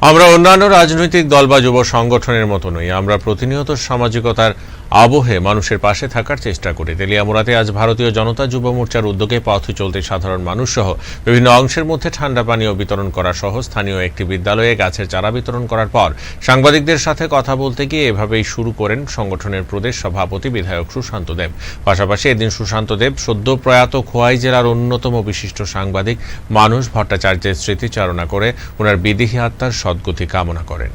আমরা অন্যান্য রাজনৈতিক দল বা যুব সংগঠনের মতো নই। আমরা প্রতিনিয়ত সামাজিকতার আবহে মানুষের পাশে থাকার চেষ্টা করি তেলিয়ামুড়াতে আজ ভারতীয় জনতা যুব মোর্চার উদ্যোগে পথ চলতে সাধারণ মানুষ সহ বিভিন্ন অংশের মধ্যে ঠান্ডা পানীয় বিতরণ করা সহ স্থানীয় একটি বিদ্যালয়ে গাছের চারা বিতরণ করার পর সাংবাদিকদের সাথে কথা বলতে গিয়ে এভাবেই শুরু করেন সংগঠনের প্রদেশ সভাপতি বিধায়ক সুশান্ত দেব। পাশাপাশি এদিন সুশান্ত দেব সদ্য প্রয়াত খোয়াই জেলার অন্যতম বিশিষ্ট সাংবাদিক মানুষ ভট্টাচার্যের স্মৃতিচারণা করে ওনার বিদেহী আত্মার সদ্গতি কামনা করেন।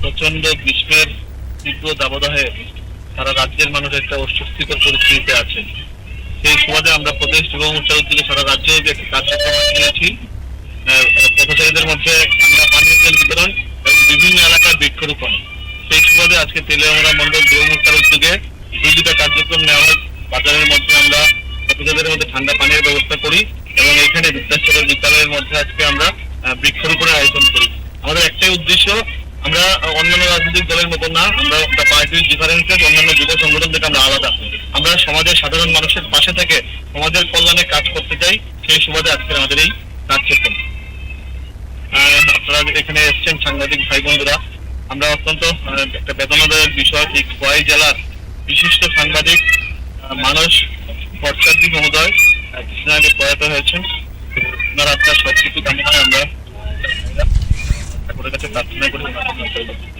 প্রচণ্ড গ্রীষ্মের তীব্র দাবদাহে সারা রাজ্যের মানুষ একটা অস্বস্তিকর পরিস্থিতিতে আছে। সেই সুবাদে আমরা প্রদেশ যুব মোর্চার উদ্যোগে সারা রাজ্যে একটি কার্যক্রম নিয়েছি পথচারীদের মধ্যে ঠান্ডা পানীয় জল বিতরণ এবং বিভিন্ন এলাকার বৃক্ষরোপণ। সেই সুবাদে আজকে তেলিয়ামুড়া মন্ডল যুব মোর্চার উদ্যোগে দুইটা কার্যক্রম নেওয়া হয় বাজারের মধ্যে আমরা পথচারীদের মধ্যে ঠান্ডা পানীয় ব্যবস্থা করি এবং এখানে বিদ্যাসাগর বিদ্যালয়ের মধ্যে আজকে আমরা বৃক্ষরোপণের আয়োজন করি। আমাদের একটাই উদ্দেশ্য আমরা অন্যান্য রাজনৈতিক দলের মতো না আমরা একটা পার্টির ডিফারেন্সেস অন্যান্য যুব সংগঠন থেকে আমরা আলাদা। আমরা সমাজের সাধারণ মানুষের পাশে থেকে সমাজের কল্যাণে কাজ করতে চাই সেই সুবাদে আজকে আমাদের এই কার্যক্রম। আহ, আপনারা এখানে এসেছেন সাংবাদিক ভাই বন্ধুরা। আমরা অত্যন্ত একটা বেদনাদায়ক বিষয় এই খোয়াই জেলার বিশিষ্ট সাংবাদিক মানুষ ভট্টাচার্য মহোদয় কিছুদিন আগে প্রয়াত হয়েছেন। ওনার আপনার সবকিছু কামনায় আমরা がちょっと集め苦しくなってますけど。